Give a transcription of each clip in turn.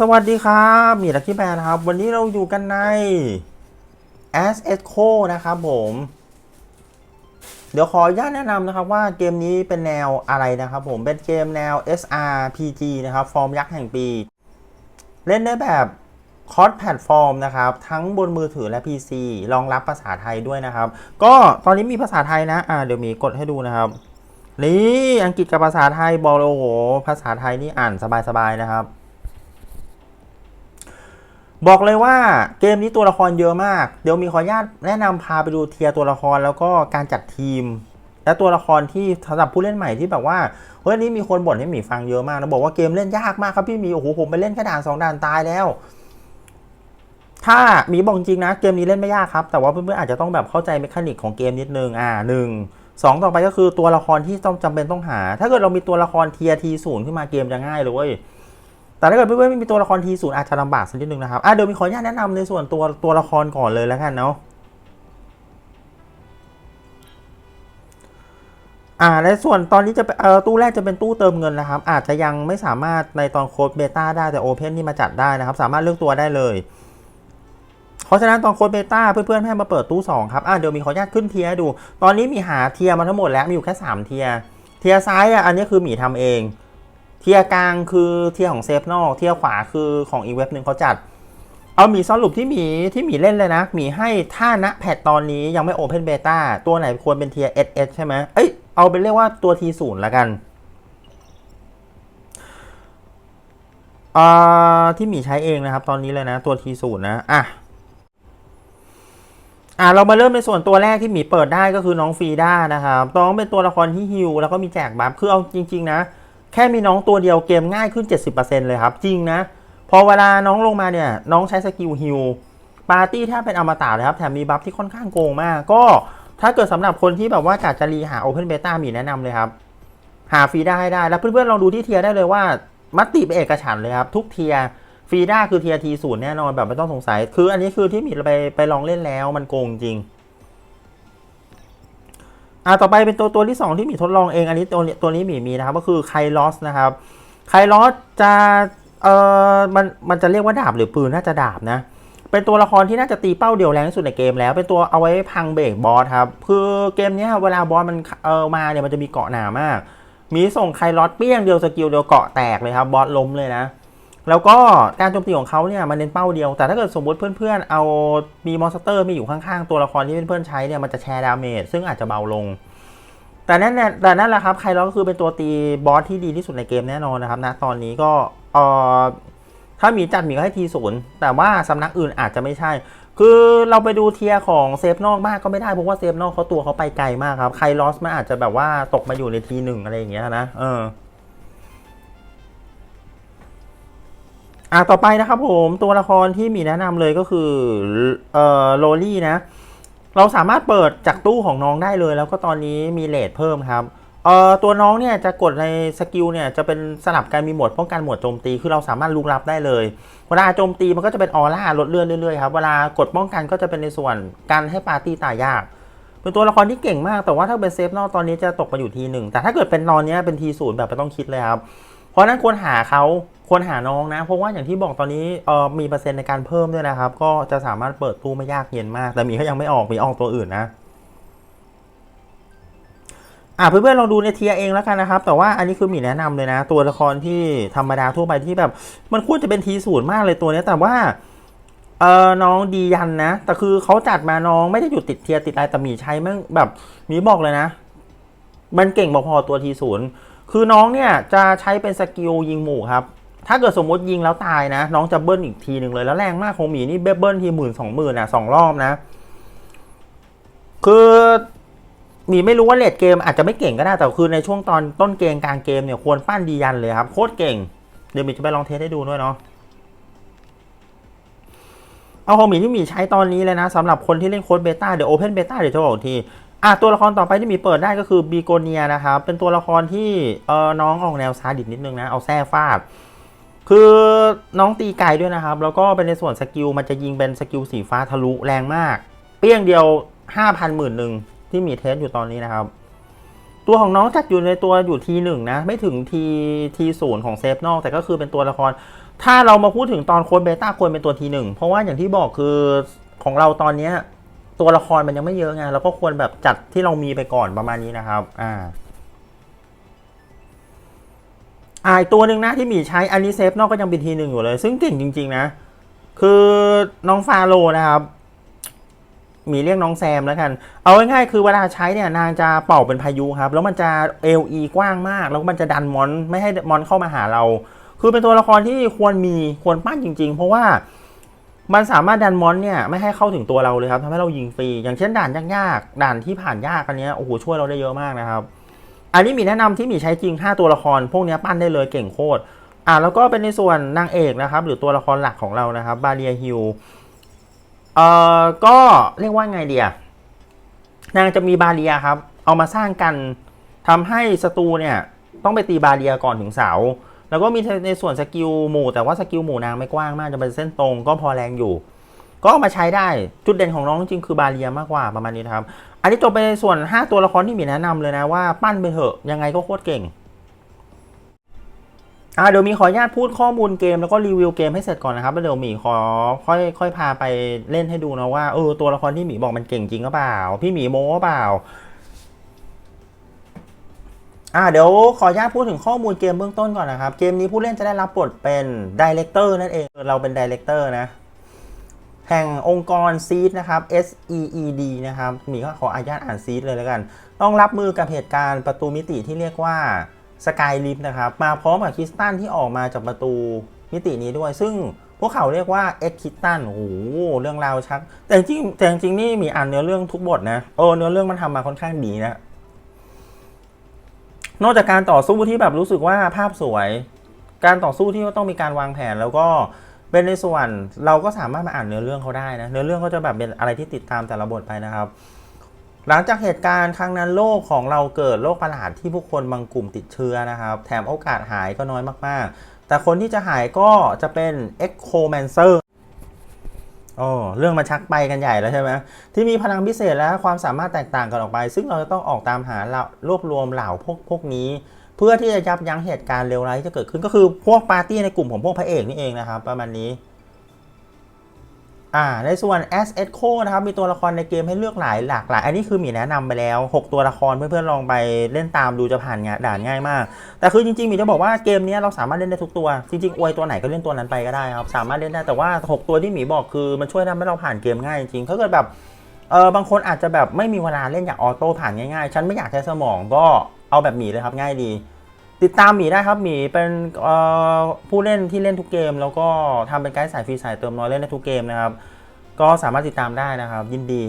สวัสดีครับมีลักกี้แบนครับ วันนี้เราอยู่กันใน asco นะครับผม เดี๋ยวขออนุญาตแนะนำนะครับว่าเกมนี้เป็นแนวอะไรนะครับผม เป็นเกมแนว SRPG นะครับ ฟอร์มยักษ์แห่งปี เล่นได้แบบคอร์สแพลตฟอร์มนะครับ ทั้งบนมือถือและ PC รองรับภาษาไทยด้วยนะครับ ก็ตอนนี้มีภาษาไทยนะ อ่า เดี๋ยวมีกดให้ดูนะครับ นี่อังกฤษกับภาษาไทยบอกเลยโอ้โห ภาษาไทยนี่อ่านสบายๆนะครับ บอกเลยว่าเกมนี้ตัวละครเยอะมาก เดี๋ยวมีขออนุญาตแนะนำพาไปดูเทียร์ตัวละครแล้วก็การจัดทีม และตัวละครที่สำหรับผู้เล่นใหม่ที่แบบว่าเฮ้ยนี้มีคนบ่นให้หมีฟังเยอะมากนะบอกว่าเกมเล่นยากมากครับพี่หมีโอ้โหผมไปเล่นแค่ด่านสองด่านตายแล้ว ถ้าหมีบอกจริงนะเกมนี้เล่นไม่ยากครับ แต่ว่าเพื่อนๆอาจจะต้องแบบเข้าใจเมคานิกของเกมนิดนึงอ่าหนึ่งสองต่อไปก็คือตัวละครที่ต้องจำเป็นต้องหา ถ้าเกิดเรามีตัวละครเทียทีศูนย์ขึ้นมาเกมจะง่ายเลยเว้ย แต่ถ้าเกิดเพื่อนๆไม่มีตัวละครทีศูนย์อาจจะลำบากสักนิดนึงนะครับอะเดี๋ยวมีขออนุญาตแนะนำในส่วนตัวตัวละครก่อนเลยแล้วกันเนาะอ่าในส่วนตอนนี้จะเป็นเออตู้แรกจะเป็นตู้เติมเงินนะครับ อาจจะยังไม่สามารถในตอนโค้ดเบต้าได้แต่โอเพนนี่มาจัดได้นะครับ สามารถเลือกตัวได้เลยเพราะฉะนั้นตอนโค้ดเบต้าเพื่อนๆให้มาเปิดตู้ 2 ครับ อะเดี๋ยวมีขออนุญาตขึ้นเทียดู ตอนนี้มีหาเทียมาทั้งหมดแล้วมีอยู่แค่ 3 เทีย เทียซ้ายอะอันนี้คือหมีทำเอง เทียกลางคือเทียของเซฟนอกเทียขวาคือของอีเว็บหนึ่งเขาจัด เอาหมีสรุปที่หมีที่หมีเล่นเลยนะหมีให้ถ้าณแพทตอนนี้ยังไม่โอเพนเบต้าตัวไหนควรเป็นเทียร์ SS ใช่ไหมเอ้ยเอาเป็นเรียกว่าตัว T0 ละกันอ่าที่หมีใช้เองนะครับ ตอนนี้เลยนะตัว T0 นย์นะอะอะเรามาเริ่มในส่วนตัวแรกที่หมีเปิดได้ก็คือน้องฟรีด้านะครับน้องเป็นตัวละครที่ฮิวแล้วก็มีแจกบัฟคือเอาจริง ๆ นะ แค่มีน้องตัวเดียวเกมง่ายขึ้น 70%เลยครับ จริงนะ พอเวลาน้องลงมาเนี่ย น้องใช้สกิลฮิลปาร์ตี้ถ้าเป็นอมตะเลยครับ แถมมีบัฟที่ค่อนข้างโกงมาก ก็ถ้าเกิดสำหรับคนที่แบบว่ากาจะรีหา Open Beta มีแนะนำเลยครับ หาฟรีได้ได้ แล้วเพื่อนๆลองดูที่เทียได้เลยว่า มัตติเป็นเอกฉันเลยครับ ทุกเทียฟรีได้คือเทียทีศูนย์แน่นอนแบบไม่ต้องสงสัย คืออันนี้คือที่มีไปไปลองเล่นแล้วมันโกงจริง อ่าต่อไปเป็นตัวตัวที่ 2 ที่มีทดลองเองอันนี้ตัวตัวนี้มีมีนะครับก็คือไคลอสนะครับไคลอสจะเอ่อมันมันจะเรียกว่าดาบหรือปืนน่าจะดาบนะ เป็นตัวละครที่น่าจะตีเป้าเดียวแรงที่สุดในเกมแล้ว เป็นตัวเอาไว้พังเบรกบอสครับคือเกมเนี้ยเวลาบอสมันเออมาเนี่ยมันจะมีเกาะหนามาก มีส่งไคลอสเปี้ยงเดียวสกิลเดียวเกาะแตกเลยครับบอสล้มเลยนะ แล้วก็การโจมตีของเขาเนี่ยมันเน้นเป้าเดียว แต่ถ้าเกิดสมมติเพื่อนๆ เอามีมอนสเตอร์มีอยู่ข้างๆ ตัวละครที่เพื่อนๆใช้เนี่ยมันจะแชร์ดาเมจซึ่งอาจจะเบาลง แต่นั่นแหละแต่นั่นแหละครับใครเราก็คือเป็นตัวตีบอสที่ดีที่สุดในเกมแน่นอนนะครับนะตอนนี้ก็เออถ้ามีจัดมีก็ให้ทีศูนย์แต่ว่าสำนักอื่นอาจจะไม่ใช่ คือเราไปดูเทียร์ของเซฟนอกมากก็ไม่ได้เพราะว่าเซฟนอกเขาตัวเขาไปไกลมากครับใครลอสมาอาจจะแบบว่าตกมาอยู่ในทีหนึ่งอะไรอย่างเงี้ยนะเออ อะต่อไปนะครับผมตัวละครที่มีแนะนำเลยก็คือเอ่อโรลี่นะ เราสามารถเปิดจากตู้ของน้องได้เลย แล้วก็ตอนนี้มีเลทเพิ่มครับเอ่อตัวน้องเนี่ยจะกดในสกิลเนี่ยจะเป็นสลับกันมีหมวดป้องกันหมวดโจมตีคือเราสามารถลุกลับได้เลยเวลาโจมตีมันก็จะเป็นออร่าลดเลือดเรื่อยๆครับเวลากดป้องกันก็จะเป็นในส่วนการให้ปาร์ตี้ตายยาก เป็นตัวละครที่เก่งมากแต่ว่าถ้าเป็นเซฟนอกตอนนี้จะตกมาอยู่ทีหนึ่งแต่ถ้าเกิดเป็นตอนนี้เป็นทีศูนย์แบบไม่ต้องคิดเลยครับ เพราะนั้นควรหาเขาควรหาน้องนะ เพราะว่าอย่างที่บอกตอนนี้เออมีเปอร์เซ็นต์ในการเพิ่มด้วยนะครับ ก็จะสามารถเปิดตู้ไม่ยากเย็นมาก แต่มีเขายังไม่ออกมีออกตัวอื่นนะอะเพื่อนๆลองดูในเทียเองแล้วกันนะครับ แต่ว่าอันนี้คือมีแนะนำเลยนะ ตัวละครที่ธรรมดาทั่วไปที่แบบ มันควรจะเป็นทีศูนย์มากเลยตัวนี้แต่ว่าเออน้องดียันนะ แต่คือเขาจัดมาน้องไม่ได้อยู่ติดเทียติดอะไรแต่มีใช้แม่งแบบมีบอกเลยนะ มันเก่งพอๆตัวทีศูนย์ คือน้องเนี่ยจะใช้เป็นสกิลยิงหมู่ครับ ถ้าเกิดสมมติยิงแล้วตายนะ น้องจะเบิ้ลอีกทีหนึ่งเลยแล้วแรงมากของหมีนี่เบิ้ลทีหมื่นสองหมื่นอะสองรอบนะ คือหมีไม่รู้ว่าเลดเกมอาจจะไม่เก่งก็ได้แต่คือในช่วงตอนต้นเกมกลางเกมเนี่ยควรปั้นดียันเลยครับโคตรเก่ง เดี๋ยวหมีจะไปลองเทสให้ดูด้วยเนาะเอาของหมีที่หมีใช้ตอนนี้เลยนะสำหรับคนที่เล่นโค้ดเบต้าเดี๋ยวโอเพนเบต้าเดี๋ยวจะบอกอีกที อะตัวละครต่อไปที่มีเปิดได้ก็คือบีโกเนียนะครับ เป็นตัวละครที่เออน้องออกแนวซาดิสนิดนึงนะ เอาแส้ฟาด คือน้องตีไกลด้วยนะครับ แล้วก็เป็นในส่วนสกิลมันจะยิงเป็นสกิลสีฟ้าทะลุแรงมาก เปี้ยงเดียว5,000หมื่นหนึ่งที่มีเทสอยู่ตอนนี้นะครับ ตัวของน้องจัดอยู่ในตัวอยู่ทีหนึ่งนะ ไม่ถึงทีทีศูนย์ของเซฟนอก แต่ก็คือเป็นตัวละคร ถ้าเรามาพูดถึงตอนโค้ดเบต้าควรเป็นตัวทีหนึ่งเพราะว่าอย่างที่บอกคือของเราตอนเนี้ย ตัวละครมันยังไม่เยอะไงเราก็ควรแบบจัดที่เรามีไปก่อนประมาณนี้นะครับ อ่าอ่าอีกตัวหนึ่งนะที่หมีใช้อันนี้เซฟนอกก็ยังเป็นทีหนึ่งอยู่เลย ซึ่งเก่งจริง ๆ นะ คือน้องฟาโลนะครับหมีเรียกน้องแซมแล้วกัน เอาง่ายๆคือเวลาใช้เนี่ยนางจะเป่าเป็นพายุครับ แล้วมันจะเอลีกว้างมาก แล้วมันจะดันมอนไม่ให้มอนเข้ามาหาเรา คือเป็นตัวละครที่ควรมีควรปั้นจริง ๆ เพราะว่า มันสามารถดันมอนเนี่ยไม่ให้เข้าถึงตัวเราเลยครับทำให้เรายิงฟรี อย่างเช่นด่านยากๆด่านที่ผ่านยากอันนี้โอ้โหช่วยเราได้เยอะมากนะครับ อันนี้มีแนะนำที่มีใช้จริง 5 ตัวละคร พวกนี้ปั้นได้เลยเก่งโคตรอ่าแล้วก็เป็นในส่วนนางเอกนะครับ หรือตัวละครหลักของเรานะครับบาเรียฮิลเอ่อก็เรียกว่าไงเดียนางจะมีบาเรียครับ เอามาสร้างกันทำให้ศัตรูเนี่ยต้องไปตีบาเรียก่อนถึงเสา แล้วก็มีในส่วนสกิลหมู่แต่ว่าสกิลหมู่นางไม่กว้างมากจะเป็นเส้นตรงก็พอแรงอยู่ ก็มาใช้ได้จุดเด่นของน้องจริงคือบาเรียมากกว่าประมาณนี้นะครับ อันนี้จบไปในส่วน 5 ตัวละครที่มีแนะนำเลยนะว่าปั้นไปเถอะยังไงก็โคตรเก่งอ่าเดี๋ยวมีขออนุญาตพูดข้อมูลเกมแล้วก็รีวิวเกมให้เสร็จก่อนนะครับแล้วเดี๋ยวหมีขอค่อยค่อยพาไปเล่นให้ดูนะว่าเออตัวละครที่หมีบอกมันเก่งจริงหรือเปล่า พี่หมีโม้หรือเปล่า อ่าเดี๋ยวขออนุญาตพูดถึงข้อมูลเกมเบื้องต้นก่อนนะครับ เกมนี้ผู้เล่นจะได้รับบทเป็นดีเลกเตอร์นั่นเอง เราเป็นดีเลกเตอร์นะ แห่งองค์กรซีดนะครับ S E E D นะครับ มีก็ขออนุญาตอ่านซีดเลยแล้วกัน ต้องรับมือกับเหตุการณ์ประตูมิติที่เรียกว่าสกายลิฟนะครับ มาพร้อมกับคริสตันที่ออกมาจากประตูมิตินี้ด้วย ซึ่งพวกเขาเรียกว่าเอ็กคิสตันโอ้โห เรื่องราวชัก แต่จริงแต่จริงนี่มีอ่านเนื้อเรื่องทุกบทนะ เออ เนื้อเรื่องมันทำมาค่อนข้างดีนะ นอกจากการต่อสู้ที่แบบรู้สึกว่าภาพสวย การต่อสู้ที่ต้องมีการวางแผนแล้วก็เป็นในส่วนเราก็สามารถมาอ่านเนื้อเรื่องเขาได้นะเนื้อเรื่องเขาจะแบบเป็นอะไรที่ติดตามแต่ละบทไปนะครับ หลังจากเหตุการณ์ครั้งนั้นโลกของเราเกิดโรคประหลาดที่ผู้คนบางกลุ่มติดเชื้อนะครับ แถมโอกาสหายก็น้อยมากๆ แต่คนที่จะหายก็จะเป็น Echomancer โอ้ เรื่องมาชักไปกันใหญ่แล้วใช่ไหมที่มีพลังพิเศษและความสามารถแตกต่างกันออกไป ซึ่งเราจะต้องออกตามหาเหล่ารวบรวมเหล่าพวกพวกนี้ เพื่อที่จะยับยั้งเหตุการณ์เลวร้ายที่จะเกิดขึ้นก็คือพวกปาร์ตี้ในกลุ่มของพวกพระเอกนี่เองนะครับ ประมาณนี้ อ่าในส่วน S e Co นะครับมีตัวละครในเกมให้เลือกหลายหลากหลาย อันนี้คือหมีแนะนำไปแล้ว 6 ตัวละครเพื่อนๆลองไปเล่นตามดูจะผ่านงานด่านง่ายมาก แต่คือจริงๆหมีจะบอกว่าเกมนี้เราสามารถเล่นได้ทุกตัว จริงๆอวยตัวไหนก็เล่นตัวนั้นไปก็ได้ครับสามารถเล่นได้แต่ว่า 6 ตัวที่หมีบอกคือมันช่วยทำให้เราผ่านเกมง่ายจริงๆถ้าเกิดแบบเออบางคนอาจจะแบบไม่มีเวลาเล่นอยากออโต้ผ่านง่ายๆ ฉันไม่อยากใช้สมองก็เอาแบบหมีเลยครับง่ายดี ติดตามหมีได้ครับหมีเป็นผู้เล่นที่เล่นทุกเกม แล้วก็ทำเป็นไกด์สายฟรีสายเติมน้อยเล่นได้ทุกเกมนะครับ ก็สามารถติดตามได้นะครับ ยินดี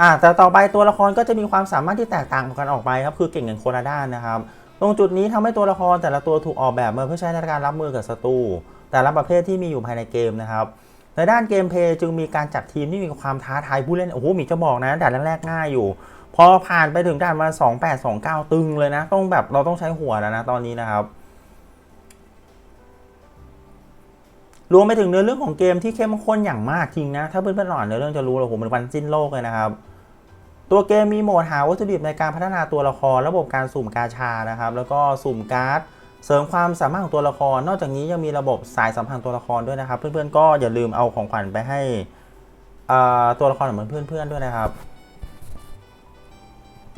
อ่าแต่ต่อไปตัวละครก็จะมีความสามารถที่แตกต่างกันออกไปครับคือเก่งอย่างคนละด้านนะครับ ตรงจุดนี้ทำให้ตัวละครแต่ละตัวถูกออกแบบมาเพื่อใช้ในการรับมือกับศัตรูแต่ละประเภทที่มีอยู่ภายในเกมนะครับในด้านเกมเพย์จึงมีการจัดทีมที่มีความท้าทายผู้เล่นโอ้โหหมีจะบอกนะด่านแรกๆง่ายอยู่ พอผ่านไปถึงด่านมา 28 29 ตึงเลยนะ ต้องแบบเราต้องใช้หัวแล้วนะตอนนี้นะครับ รวมไปถึงเนื้อเรื่องของเกมที่เข้มข้นอย่างมากจริงนะ ถ้าเพื่อนๆหลอนเนื้อเรื่องจะรู้เลยโหมันวันสิ้นโลกเลยนะครับ ตัวเกมมีโหมดหาวัตถุดิบในการพัฒนาตัวละคร ระบบการสุ่มกาชานะครับ แล้วก็สุ่มการ์ดเสริมความสามารถของตัวละคร นอกจากนี้ยังมีระบบสายสัมพันธ์ตัวละครด้วยนะครับ เพื่อนๆก็อย่าลืมเอาของขวัญไปให้ตัวละครเหมือนเพื่อนๆด้วยนะครับ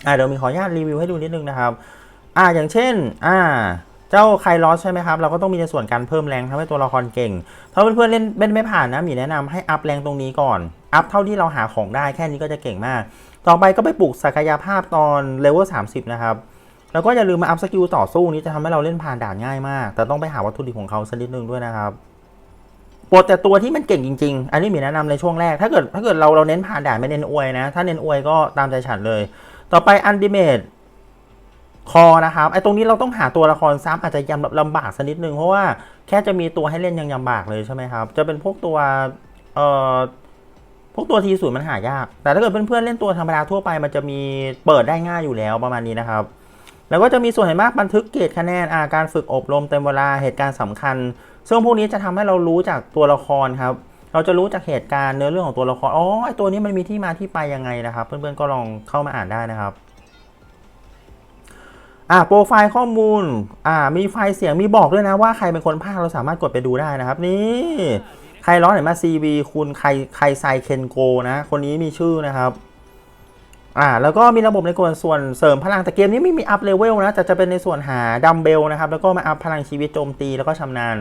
อ่าเดี๋ยวมีขออนุญาตรีวิวให้ดูนิดนึงนะครับ อ่าอย่างเช่น อ่า เจ้าไคลอสใช่ไหมครับ เราก็ต้องมีในส่วนการเพิ่มแรงทำให้ตัวละครเก่ง ถ้าเพื่อนๆเล่นเล่นไม่ผ่านนะมีแนะนำให้อัพแรงตรงนี้ก่อน อัพเท่าที่เราหาของได้แค่นี้ก็จะเก่งมาก ต่อไปก็ไปปลูกศักยภาพตอนเลเวล30นะครับ แล้วก็อย่าลืมมาอัพสกิลต่อสู้นี้จะทำให้เราเล่นผ่านด่านง่ายมาก แต่ต้องไปหาวัตถุดิบของเขาสักนิดนึงด้วยนะครับโปรดแต่ตัวที่มันเก่งจริงๆ อันนี้มีแนะนำในช่วงแรก ถ้าเกิดถ้าเกิดเราเราเน้นผ่านด่านไม่เน้นอวยนะ ถ้าเน้นอวยก็ตามใจฉันเลย ต่อไปอันดิเมตคอนะครับไอ้ตรงนี้เราต้องหาตัวละครซ้ำอาจจะยำลำบากสักนิดนึงเพราะว่าแค่จะมีตัวให้เล่นยังยำบากเลยใช่ไหมครับ จะเป็นพวกตัวเอ่อพวกตัวทีศูนย์มันหายาก แต่ถ้าเกิดเพื่อนๆเล่นตัวธรรมดาทั่วไป มันจะมีเปิดได้ง่ายอยู่แล้วประมาณนี้นะครับ แล้วก็จะมีส่วนเห็นมากบันทึกเกรดคะแนนอาการฝึกอบรมเต็มเวลาเหตุการณ์สำคัญ ซึ่งพวกนี้จะทำให้เรารู้จากตัวละครครับ เราจะรู้จากเหตุการณ์เนื้อเรื่องของตัวละคร อ๋อ ไอตัวนี้มันมีที่มาที่ไปยังไงนะครับ เพื่อนๆก็ลองเข้ามาอ่านได้นะครับ อ่าโปรไฟล์ข้อมูล อ่า มีไฟล์เสียง มีบอกด้วยนะว่าใครเป็นคนพากย์เราสามารถกดไปดูได้นะครับ นี่ ใครร้อนไหนมา CV คุณใครใครไซเคนโกนะ คนนี้มีชื่อนะครับ อ่า แล้วก็มีระบบในส่วนเสริมพลัง แต่เกมนี้ไม่มีอัพเลเวลนะ แต่จะเป็นในส่วนหาดัมเบลนะครับ แล้วก็มาอัพพลังชีวิตโจมตี แล้วก็ชำนาญ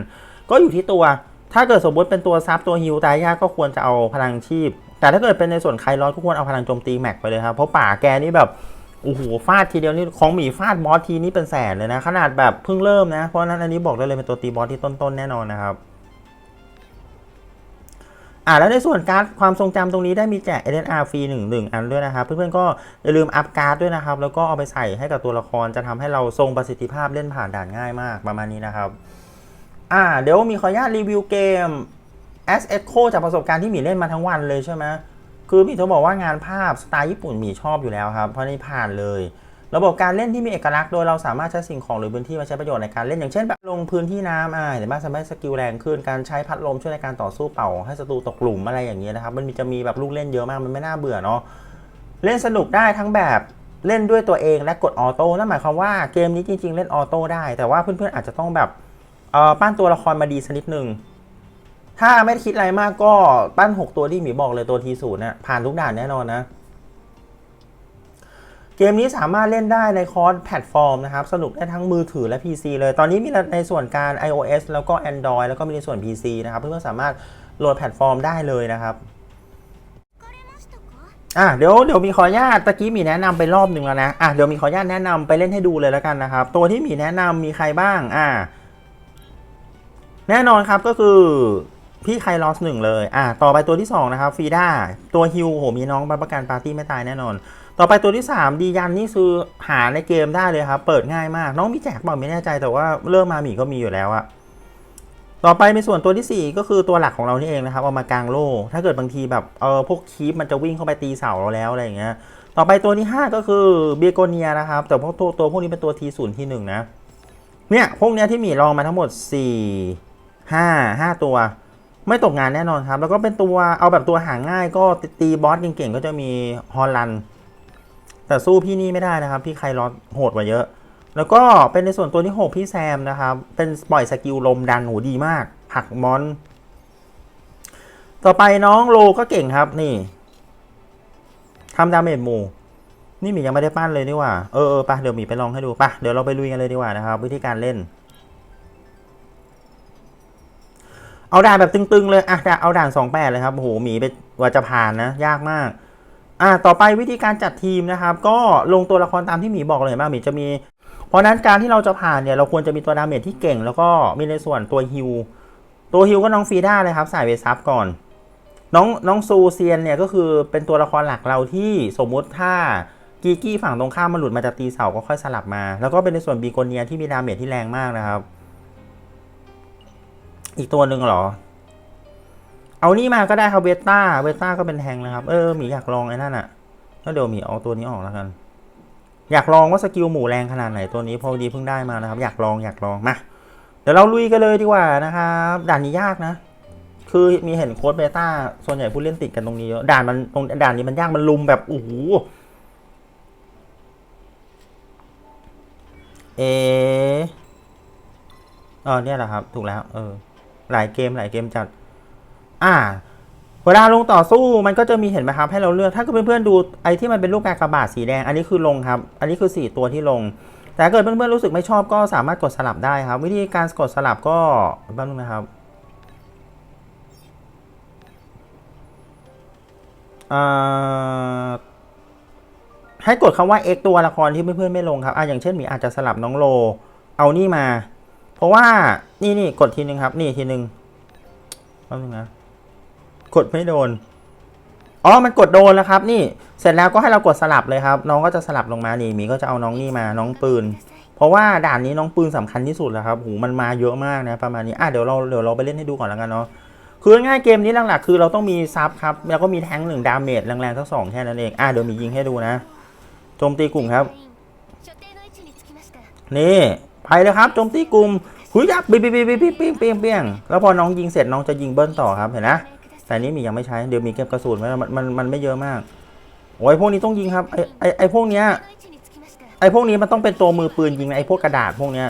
ก็อยู่ที่ตัว ถ้าเกิดสมมติเป็นตัวซับตัวฮิวตายยากก็ควรจะเอาพลังชีพ แต่ถ้าเกิดเป็นในส่วนใครร้อนก็ควรเอาพลังโจมตีแม็กไปเลยครับ เพราะป่าแกนี่แบบโอ้โหฟาดทีเดียวนี่ของหมีฟาดบอสทีนี่เป็นแสนเลยนะ ขนาดแบบเพิ่งเริ่มนะ เพราะฉะนั้นอันนี้บอกได้เลยเป็นตัวตีบอสที่ต้นๆแน่นอนนะครับอ่าแล้วในส่วนการ์ดความทรงจำตรงนี้ได้มีแจก SNR ฟรีหนึ่งหนึ่งอันด้วยนะครับ เพื่อนๆก็อย่าลืมอัพการ์ดด้วยนะครับ แล้วก็เอาไปใส่ให้กับตัวละครจะทำให้เราทรงประสิทธิภาพเล่นผ่านด่านง่ายมากประมาณนี้นะครับ อ่าเดี๋ยวมีขออนุญาตรีวิวเกม As Echo จากประสบการณ์ที่หมีเล่นมาทั้งวันเลยใช่ไหมคือพี่จะบอกว่างานภาพสไตล์ญี่ปุ่นมีชอบอยู่แล้วครับ เพราะนี่ผ่านเลย ระบบการเล่นที่มีเอกลักษณ์โดยเราสามารถใช้สิ่งของหรือพื้นที่มาใช้ประโยชน์ในการเล่นอย่างเช่นแบบลงพื้นที่น้ำอ่าเห็นไหมสามารถสกิลแรงขึ้นการใช้พัดลมช่วยในการต่อสู้เป่า ให้ศัตรูตกหลุมอะไรอย่างเงี้ยนะครับมันมีจะมีแบบลูกเล่นเยอะมากมันไม่น่าเบื่อเนาะเล่นสนุกได้ทั้งแบบเล่นด้วยตัวเองและกดออโต้นั่นหมายความว่าเกมนี้จริง ๆ เล่นออโต้ได้แต่ว่าเพื่อนๆอาจจะต้องแบบ ปั้นตัวละครมาดีสักนิดหนึ่งถ้าไม่คิดอะไรมากก็ปั้น 6 ตัวที่หมีบอกเลยตัวทีศูนย์น่ะผ่านทุกด่านแน่นอนนะ เกมนี้สามารถเล่นได้ในคอร์สแพลตฟอร์มนะครับ สนุกได้ทั้งมือถือและ PC เลย ตอนนี้มีในส่วนการ iOS แล้วก็ Android แล้วก็มีในส่วน PC นะครับ เพื่อนๆสามารถโหลดแพลตฟอร์มได้เลยนะครับอะเดี๋ยวเดี๋ยวมีขออนุญาตตะกี้มีแนะนำไปรอบหนึ่งแล้วนะอะเดี๋ยวมีขออนุญาตแนะนำไปเล่นให้ดูเลยแล้วกันนะครับ ตัวที่มีแนะนำมีใครบ้างอะ แน่นอนครับก็คือพี่ไคลอสหนึ่งเลย อะต่อไปตัวที่สองนะครับฟีด้าตัวฮิวโหมีน้องบัตรประกันปาร์ตี้ไม่ตายแน่นอน ต่อไปตัวที่ 3 ดียันนี่คือหาในเกมได้เลยครับ เปิดง่ายมาก น้องมีแจกเปล่าไม่แน่ใจแต่ว่าเริ่มมาหมีก็มีอยู่แล้วอะต่อไปในส่วนตัวที่ 4 ก็คือตัวหลักของเรานี่เองนะครับ เอามากางโล่ ถ้าเกิดบางทีแบบเออพวกคีปมันจะวิ่งเข้าไปตีเสาเราแล้วอะไรอย่างเงี้ย ต่อไปตัวที่ 5 ก็คือเบียโกเนียนะครับ แต่พวกตัวตัวพวกนี้เป็นตัวทีศูนย์ที่หนึ่งนะ เนี่ยพวกเนี้ยที่มีลองมาทั้งหมด 4 5 5ตัว ไม่ตกงานแน่นอนครับ แล้วก็เป็นตัวเอาแบบตัวหาง่ายก็ตีบอสเก่งๆก็จะมีฮอลัน แต่สู้พี่นี่ไม่ได้นะครับ พี่ไคลอสโหดกว่าเยอะ แล้วก็เป็นในส่วนตัวที่ 6 พี่แซมนะครับ เป็นปล่อยสกิลลมดันหูดีมากผลักมอน ต่อไปน้องโลก็เก่งครับนี่ทำดาเมจหมู่นี่มียังไม่ได้ปั้นเลยนี่ว่า เออเออไปะเดี๋ยวมีไปลองให้ดูไปะเดี๋ยวเราไปลุยกันเลยดีกว่านะครับ วิธีการเล่น เอาด่านแบบตึงๆเลยอะเอาด่านสองแปดเลยครับโอ้โหหมีไปว่าจะผ่านนะ ยากมากอ่าต่อไปวิธีการจัดทีมนะครับ ก็ลงตัวละครตามที่หมีบอกเลยมากหมีจะมี เพราะนั้นการที่เราจะผ่านเนี่ยเราควรจะมีตัวดาเมจที่เก่ง แล้วก็มีในส่วนตัวฮิวตัวฮิวก็น้องฟีด้าเลยครับใส่เวซับก่อน น้องน้องซูเซียนเนี่ยก็คือเป็นตัวละครหลักเราที่สมมุติถ้ากีกี้ฝั่งตรงข้ามมันหลุดมาจากตีเสาก็ค่อยสลับมา แล้วก็เป็นในส่วนบีโกเนียที่มีดาเมจที่แรงมากนะครับ อีกตัวหนึ่งเหรอ เอานี่มาก็ได้ครับเวต้าเวต้าก็เป็นแทงนะครับ เออหมีอยากลองไอ้นั่นอะแล้วเดี๋ยวหมีเอาตัวนี้ออกแล้วกัน อยากลองว่าสกิลหมูแรงขนาดไหนตัวนี้พอดีเพิ่งได้มานะครับ อยากลองอยากลองมาเดี๋ยวเราลุยกันเลยดีกว่านะครับด่านนี้ยากนะ คือมีเห็นโค้ดเบต้าส่วนใหญ่ผู้เล่นติดกันตรงนี้เยอะด่านมันตรงด่านนี้มันยากมันลุมแบบโอ้โหเอเออเนี่ยแหละครับ ถูกแล้ว เออ หลายเกมหลายเกมจัด อ่า เวลาลงต่อสู้มันก็จะมีเห็นไหมครับ ให้เราเลือกถ้าเพื่อนๆดูไอ้ที่มันเป็นลูกกากบาทสีแดง อันนี้คือลงครับ อันนี้คือ 4 ตัวที่ลง แต่เกิดเพื่อนๆรู้สึกไม่ชอบก็สามารถกดสลับได้ครับ วิธีการกดสลับก็แป๊บนึงนะครับให้กดคำว่า x ตัวละครที่เพื่อนๆไม่ลงครับอะอย่างเช่นมีอาจจะสลับน้องโล เอานี่มา เพราะว่านี่นี่กดทีนึงครับ นี่ทีนึงแป๊บนึงนะกดไม่โดนอ๋อมันกดโดนแล้วครับ นี่เสร็จแล้วก็ให้เรากดสลับเลยครับ น้องก็จะสลับลงมานี่มีก็จะเอาน้องนี่มาน้องปืน เพราะว่าด่านนี้น้องปืนสำคัญที่สุดแล้วครับหูมันมาเยอะมากนะประมาณนี้อะเดี๋ยวเราเดี๋ยวเราไปเล่นให้ดูก่อนแล้วกันเนาะคือง่ายเกมนี้หลักๆคือเราต้องมีซับครับ แล้วก็มีแทงค์หนึ่งดาเมจแรงๆทั้งสองแค่นั้นเองอะเดี๋ยวมียิงให้ดูนะโจมตีกลุ่มครับ นี่ ไปเลยครับโจมตีกลุ่มหุยยับปิ๊งปิ๊งปิ๊งปิ๊งปิ๊งปิ๊งปิ๊งแล้วพอน้องยิงเสร็จน้องจะยิงเบิ้ลต่อครับเห็นนะแต่นี้มียังไม่ใช้เดี๋ยวมีเก็บกระสุนไว้มันมันมันไม่เยอะมากโอ้ยพวกนี้ต้องยิงครับไอไอไอพวกเนี้ยไอพวกนี้มันต้องเป็นตัวมือปืนยิงไอพวกกระดาษพวกเนี้ย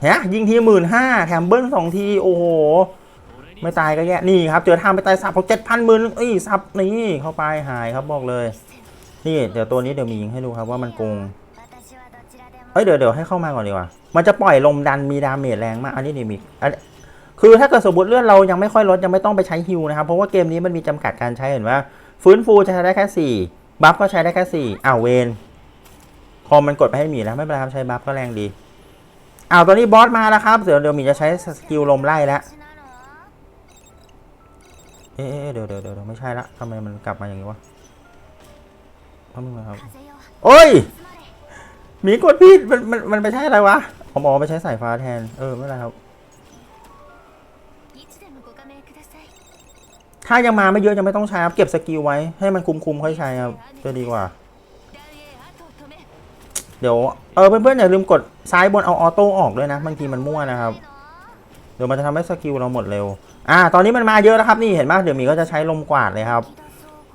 เฮ้ยยิงทีหมื่นห้าแถมเบิ้ลสองทีโอ้โหไม่ตายก็แย่นี่ครับเจอทางไปตายสับเขาเจ็ดพันหมื่นเอ้ยสับนี่เข้าไปหายครับบอกเลยนี่เดี๋ยวตัวนี้เดี๋ยวมียิงให้ดูครับว่ามันโกงเอ้ยเดี๋ยวเดี๋ยวให้เข้ามาก่อนดีกว่า มันจะปล่อยลมดันมีดาเมจแรงมาก อันนี้นี่มีคือถ้าเกิดสมมติเลือดเรายังไม่ค่อยลดยังไม่ต้องไปใช้ฮิวนะครับ เพราะว่าเกมนี้มันมีจำกัดการใช้เห็นว่า ฟื้นฟูจะใช้ได้แค่สี่บัฟก็ใช้ได้แค่สี่อ้าวเวนพอมันกดไปให้หมีแล้วไม่เป็นไรครับใช้บัฟก็แรงดีอ้าวตอนนี้บอสมาแล้วครับเดี๋ยวเดี๋ยวหมีจะใช้สกิลลมไล่แล้วเอ๊ะเอ๊ะเดี๋ยวเดี๋ยวเดี๋ยวไม่ใช่ละทำไมมันกลับมาอย่างนี้วะทำไมครับโอ้ย หมีกดผิดมันมันมันไปใช้อะไรวะผมบอกว่าไปใช้สายฟ้าแทน เออไม่เป็นไรครับ ถ้ายังมาไม่เยอะยังไม่ต้องใช้ครับเก็บสกิลไว้ให้มันคุมๆค่อยใช้ครับจะดีกว่า เดี๋ยวเออเพื่อนๆอย่าลืมกดซ้ายบนเอาออโต้ออกด้วยนะบางทีมันมั่วนะครับ เดี๋ยวมันจะทำให้สกิลเราหมดเร็ว อ่า ตอนนี้มันมาเยอะแล้วครับนี่เห็นไหมเดี๋ยวหมีก็จะใช้ลมกวาดเลยครับ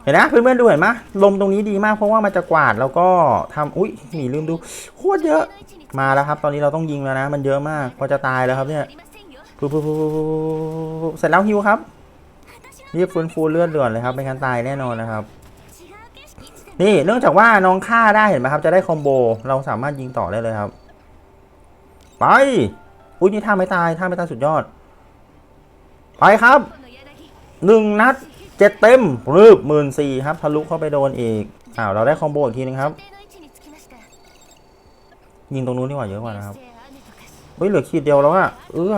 เห็นนะเพื่อนๆดูเห็นไหมลมตรงนี้ดีมากเพราะว่ามันจะกวาดแล้วก็ทำอุ้ยหมีลืมดูโคตรเยอะมาแล้วครับ ตอนนี้เราต้องยิงแล้วนะ มันเยอะมาก พอจะตายแล้วครับเนี่ยปุ๊บปุ๊บปุ๊บเสร็จแล้วฮิวครับรีบฟื้นฟูเลือดด่วนเลยครับไม่งั้นตายแน่นอนนะครับ นี่เนื่องจากว่าน้องฆ่าได้เห็นไหมครับ จะได้คอมโบเราสามารถยิงต่อได้เลยครับ ไปอุ้ยนี่ท่าไม่ตายท่าไม่ตายสุดยอด ไปครับหนึ่งนัด เจ็ดเต็มรืบหมื่นสี่ครับทะลุเข้าไปโดนอีกอ้าวเราได้คอมโบอีกทีนึงครับ ยิงตรงนู้นดีกว่าเยอะกว่านะครับเฮ้ยเหลือขีดเดียวแล้วอะเออ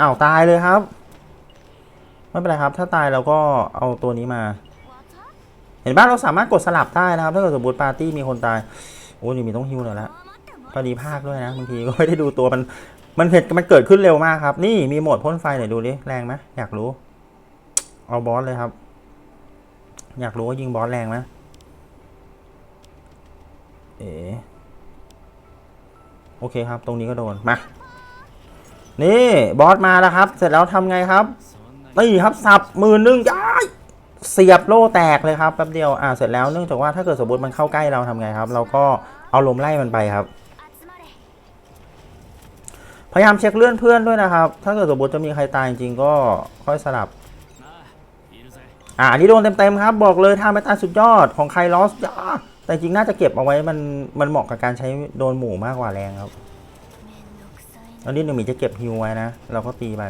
อ้าวตายเลยครับไม่เป็นไรครับ ถ้าตายเราก็เอาตัวนี้มา เห็นบ้านเราสามารถกดสลับได้นะครับถ้าเกิดสมมติปาร์ตี้มีคนตายโอ้นี่มีต้องฮิวเลยละพอดีภาคด้วยนะบางทีก็ไม่ได้ดูตัวมันมันเห็นมันเกิดขึ้นเร็วมากครับ นี่มีโหมดพ่นไฟหน่อยดูดิแรงไหมอยากรู้ เอาบอสเลยครับ อยากรู้ว่ายิงบอสแรงไหมเอ๋โอเคครับ ตรงนี้ก็โดน มา นี่บอสมาแล้วครับ เสร็จแล้วทำไงครับนี่ครับสับมือนึงย้ายเสียบโล่แตกเลยครับแป๊บเดียวอ่าเสร็จแล้วเนื่องจากว่าถ้าเกิดสมมติมันเข้าใกล้เราทำไงครับ เราก็เอาลมไล่มันไปครับ พยายามเช็คเลื่อนเพื่อนด้วยนะครับ ถ้าเกิดสมมติจะมีใครตายจริงก็ค่อยสลับ อ่าอันนี้โดนเต็มๆครับบอกเลยท่าไม่ตายสุดยอดของใครลอสจ้าแต่จริงน่าจะเก็บเอาไว้มันมันเหมาะกับการใช้โดนหมู่มากกว่าแรงครับอันนี้หนึ่งมีจะเก็บฮิวไว้นะ เราก็ตีไป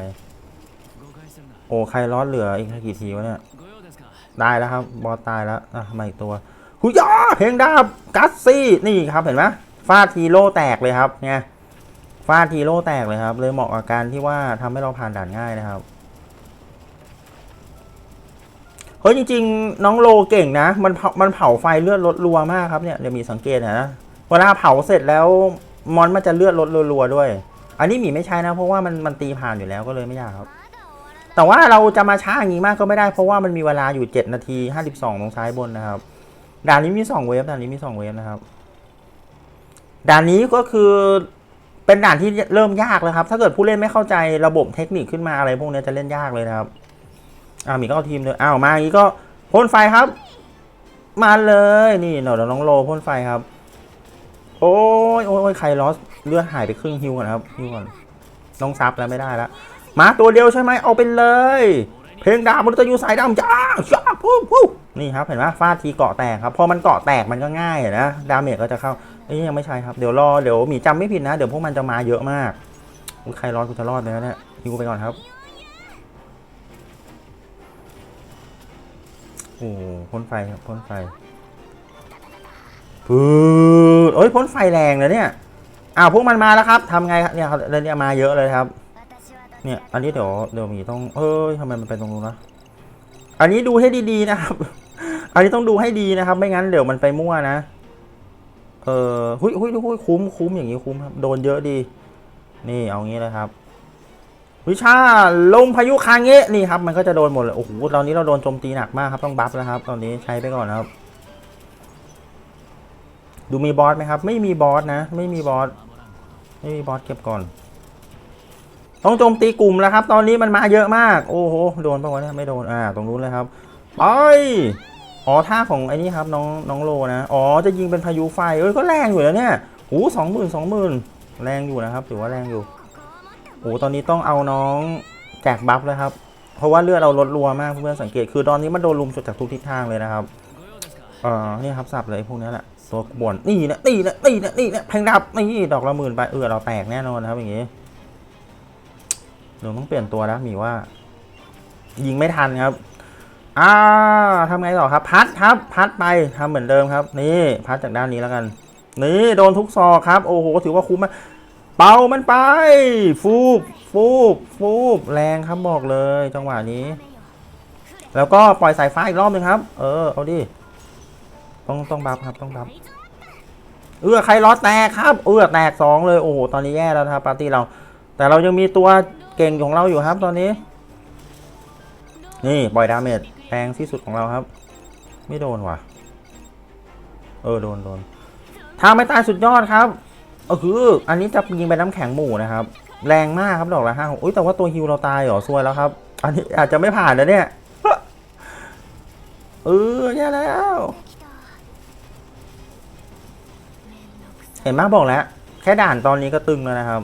โอ้ใครลอสเหลืออีกกี่ทีวะเนี่ยได้แล้วครับ บอสตายแล้วอะมาอีกตัวหุยยาเพลงดาบกัสซี่นี่ครับเห็นไหมฟาดทีโร่แตกเลยครับเนี่ยฟาดทีโร่แตกเลยครับ เลยเหมาะกับการที่ว่าทำให้เราผ่านด่านง่ายนะครับ เฮ้ยจริงๆ น้องโลเก่งนะ มันเผามันเผาไฟเลือดลดรัวมากครับเนี่ยเดี๋ยวมีสังเกตนะเวลาเผาเสร็จแล้วมอนมันจะเลือดลดรัวๆด้วย อันนี้หมีไม่ใช้นะ เพราะว่ามันมันตีผ่านอยู่แล้วก็เลยไม่อยากครับ แต่ว่าเราจะมาช้าอย่างนี้มากก็ไม่ได้เพราะว่ามันมีเวลาอยู่ 7 นาที 52ตรงซ้ายบนนะครับด่านนี้มี2เวฟด่านนี้มี2เวฟนะครับด่านนี้ก็คือเป็นด่านที่เริ่มยากแล้วครับ ถ้าเกิดผู้เล่นไม่เข้าใจระบบเทคนิคขึ้นมาอะไรพวกนี้จะเล่นยากเลยนะครับ อ้าวมีก็เอาทีมเลยอ้าวมาอย่างนี้ก็พ่นไฟครับ มาเลยนี่เดี๋ยวน้องโลพ่นไฟครับ โอ้ยโอ้ยใครลอสเลือดหายไปครึ่งฮิวก่อนครับฮิวก่อนน้องซับแล้วไม่ได้แล้วมาตัวเดียวใช่ไหมเอาไปเลย เพลงดาบมันจะอยู่สายดำจ้าจ้าปุ๊บปุ๊บนี่ครับเห็นไหมฟาดทีเกาะแตกครับพอมันเกาะแตกมันก็ง่ายนะดาเมจก็จะเข้าเอ้ยยังไม่ใช่ครับเดี๋ยวรอเดี๋ยวหมีจำไม่ผิดนะเดี๋ยวพวกมันจะมาเยอะมากใครรอดกูจะรอดไหมวะเนี่ยฮิวไปก่อนครับ อ้โหพ่นไฟครับพ่นไฟปืดเอ้ยพ่นไฟแรงเลยเนี่ยอ้าวพวกมันมาแล้วครับทำไงครับเนี่ยครับแล้วเนี่ยมาเยอะเลยครับ เนี่ย อันนี้เดี๋ยวเดี๋ยวมีต้องเอ้ยทำไมมันเป็นตรงนู้นนะอันนี้ดูให้ดีๆนะครับ อันนี้ต้องดูให้ดีนะครับ ไม่งั้นเดี๋ยวมันไปมั่วนะ เออหุยหุยหุยคุ้มคุ้มอย่างนี้คุ้มครับ โดนเยอะดี นี่เอางี้เลยครับ วิชาลมพายุคางเงะนี่ครับ มันก็จะโดนหมดเลย โอ้โหตอนนี้เราโดนโจมตีหนักมากครับ ต้องบัฟแล้วครับ ตอนนี้ใช้ไปก่อนนะครับ ดูมีบอสไหมครับ ไม่มีบอสนะ ไม่มีบอส ไม่มีบอสเก็บก่อน ต้องโจมตีกลุ่มแล้วครับ ตอนนี้มันมาเยอะมาก โอ้โห โดนปะวะเนี่ยไม่โดน อ่า ตรงนู้นเลยครับ ไป อ๋อ ท่าของไอ้นี่ครับน้องน้องโลนะ อ๋อ จะยิงเป็นพายุไฟ เอ้ย ก็แรงอยู่แล้วเนี่ยโอ้สองหมื่นสองหมื่นแรงอยู่นะครับ ถือว่าแรงอยู่ โอ้ตอนนี้ต้องเอาน้องแจกบัฟแล้วครับ เพราะว่าเลือดเราลดรัวมากเพื่อนๆสังเกต คือตอนนี้มันโดนลุมจากทุกทิศทางเลยนะครับ เออนี่ครับสับเลยพวกนี้แหละ ตัวบวนนี่นะนี่นะนี่นะนี่นะแพงดับนี่ดอกละหมื่นไปเออเราแตกแน่นอนนะครับอย่างงี้เราต้องเปลี่ยนตัวแล้วมีว่า ยิงไม่ทันครับอ่าทำไงต่อครับ พัดครับ พัดไปทำเหมือนเดิมครับ นี่พัดจากด้านนี้แล้วกัน นี่โดนทุกซอครับ โอ้โหถือว่าคุ้มมาก เป่ามันไป ฟูบฟูบฟูบแรงครับบอกเลยจังหวะนี้ แล้วก็ปล่อยสายฟ้าอีกรอบหนึ่งครับ เออ เอาดิ ต้องต้องบัฟครับต้องบัฟเอื้อใครล้อแตกครับ เอื้อแตกสองเลย โอ้โห ตอนนี้แย่แล้วนะครับปาร์ตี้เรา แต่เรายังมีตัวเก่งของเราอยู่ครับตอนนี้ นี่ปล่อยดาเมจแรงที่สุดของเราครับ ไม่โดนว่ะ เออ โดนโดนถ้าไม่ตายสุดยอดครับ เออคืออันนี้จะยิงไปน้ำแข็งหมู่นะครับ แรงมากครับดอกละห้าอุ้ยแต่ว่าตัวฮิวเราตายเหรอซวยแล้วครับ อันนี้อาจจะไม่ผ่านนะเนี่ยเออแย่แล้วเห็นมากบอกแล้ว แค่ด่านตอนนี้ก็ตึงแล้วนะครับ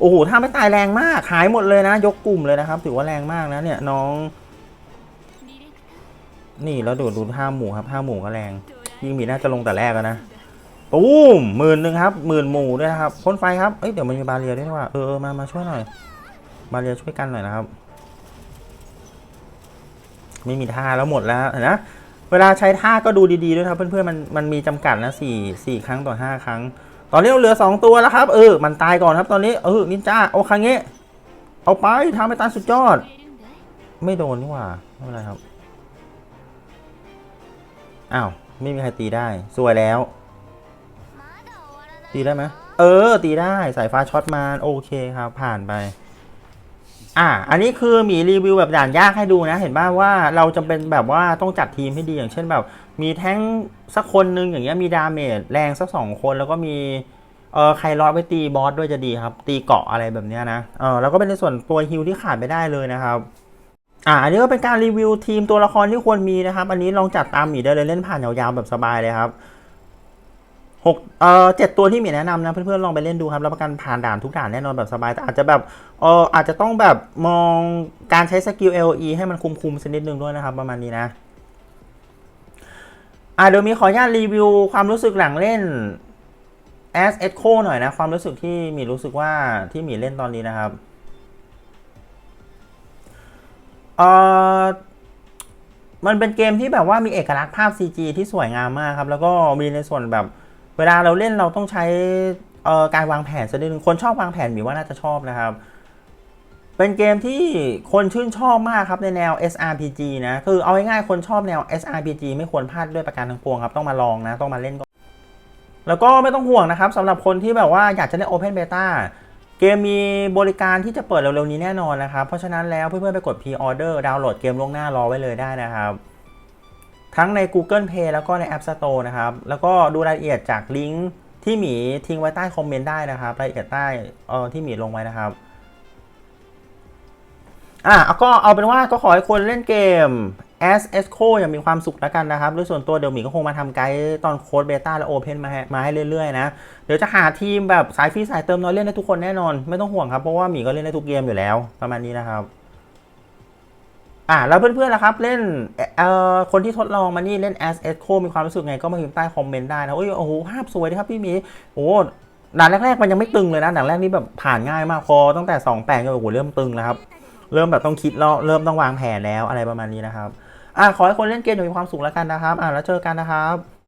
โอ้โหถ้าไม่ตายแรงมากหายหมดเลยนะ ยกกลุ่มเลยนะครับ ถือว่าแรงมากนะเนี่ยน้อง นี่แล้วดูดูท่าหมู่ครับท่าหมู่ก็แรง ยิ่งมีน่าจะลงแต่แรกแล้วนะ ตูมหมื่นหนึ่งครับหมื่นหมู่ด้วยนะครับพ่นไฟครับเอ้ยเดี๋ยวมันมีบาเรียด้วยนี่หว่าเออมามาช่วยหน่อย บาเรียช่วยกันหน่อยนะครับ ไม่มีท่าแล้วหมดแล้วเห็นนะเวลาใช้ท่าก็ดูดีๆด้วยครับเพื่อนๆมันมันมีจำกัดนะสี่สี่ครั้งต่อห้าครั้ง ตอนนี้เราเหลือสองตัวแล้วครับ เออ มันตายก่อนครับ ตอนนี้เออนินจาโอคังเงะเอาไปทำให้ตายสุดยอด ไม่โดนนี่หว่าไม่เป็นไรครับอ้าวไม่มีใครตีได้สวยแล้ว ตีได้ไหมเออ ตีได้สายฟ้าช็อตมาโอเคครับ ผ่านไป อ่า อันนี้คือหมีรีวิวแบบด่านยากให้ดูนะ เห็นบ้างว่าเราจำเป็นแบบว่าต้องจัดทีมให้ดีอย่างเช่นแบบ มีแท้งสักคนนึงอย่างเงี้ยมีดาเมจแรงสักสองคนแล้วก็มีเออใครรอดไปตีบอสด้วยจะดีครับ ตีเกาะอะไรแบบเนี้ยนะเออแล้วก็เป็นในส่วนตัวฮิลที่ขาดไม่ได้เลยนะครับอ่าอันนี้ก็เป็นการรีวิวทีมตัวละครที่ควรมีนะครับ อันนี้ลองจัดตามหมีได้เลยเล่นผ่านยาวๆแบบสบายเลยครับ หกเอ่อเจ็ดตัวที่หมีแนะนำนะเพื่อนๆลองไปเล่นดูครับรับประกันผ่านด่านทุกด่านแน่นอนแบบสบายแต่อาจจะแบบเอออาจจะต้องแบบมองการใช้สกิล LE ให้มันคุมๆสักนิดนึงด้วยนะครับ ประมาณนี้นะอ่าเดี๋ยวมีขออนุญาตรีวิวความรู้สึกหลังเล่น As Echo หน่อยนะ ความรู้สึกที่หมีรู้สึกว่าที่หมีเล่นตอนนี้นะครับเออมันเป็นเกมที่แบบว่ามีเอกลักษณ์ภาพ CG ที่สวยงามมากครับ แล้วก็มีในส่วนแบบ เวลาเราเล่นเราต้องใช้การวางแผนสักนิดนึงคนชอบวางแผนหมีว่าน่าจะชอบนะครับ เป็นเกมที่คนชื่นชอบมากครับในแนว SRPG นะคือเอาง่ายๆคนชอบแนว SRPG ไม่ควรพลาดด้วยประการทั้งปวงครับต้องมาลองนะต้องมาเล่นก่อนแล้วก็ไม่ต้องห่วงนะครับสำหรับคนที่แบบว่าอยากจะเล่น Open Beta เกมมีบริการที่จะเปิดเร็วๆนี้แน่นอนนะครับ เพราะฉะนั้นแล้วเพื่อนๆไปกด Pre-order ดาวน์โหลดเกมล่วงหน้ารอไว้เลยได้นะครับ ทั้งใน Google Play แล้วก็ใน App Store นะครับ แล้วก็ดูรายละเอียดจากลิงก์ที่หมีทิ้งไว้ใต้คอมเมนต์ได้นะครับ รายละเอียดใต้เอ่อที่หมีลงไว้นะครับ อะก็เอาเป็นว่าก็ขอให้คนเล่นเกม As S Co อย่างมีความสุขแล้วกันนะครับด้วยส่วนตัวเดี๋ยวหมีก็คงมาทำไกด์ตอนโค้ดเบต้าและโอเพนมาให้มาให้เรื่อยๆนะ เดี๋ยวจะหาทีมแบบสายฟรีสายเติมน้อยเล่นได้ทุกคนแน่นอน ไม่ต้องห่วงครับ เพราะว่าหมีก็เล่นได้ทุกเกมอยู่แล้วประมาณนี้นะครับ อ่าแล้วเพื่อนๆล่ะครับเล่นเอ่อคนที่ทดลองมานี่เล่น As S Co มีความรู้สึกไงก็มาพิมพ์ใต้คอมเมนต์ได้นะโอ้ยโอ้โหภาพสวยดีครับพี่มีโอ้ด่านแรกๆมันยังไม่ตึงเลยนะด่านแรกนี่แบบผ่านง่ายมากพอตั้งแต่2แปลงก็โอ้โหเริ่มตึงแล้วครับเริ่มแบบต้องคิดแล้วเริ่มต้องวางแผนแล้วอะไรประมาณนี้นะครับอ่าขอให้คนเล่นเกมมีความสุขแล้วกันนะครับอ่าแล้วเจอกันนะครับ